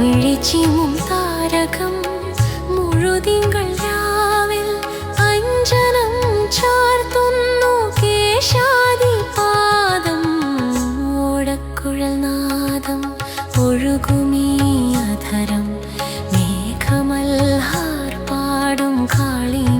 മിഴിച്ചിമും താരകം ഒഴുകുമീ അധരം മേഘമൽഹാർ പാടും കാളിന്തിരാഗം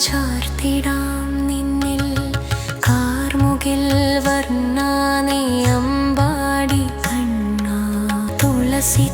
ചാർത്തിടാം നിന്നിൽ. കാർമുകിൽ വർണ നീ അമ്പാടി കണ്ണ. തുളസി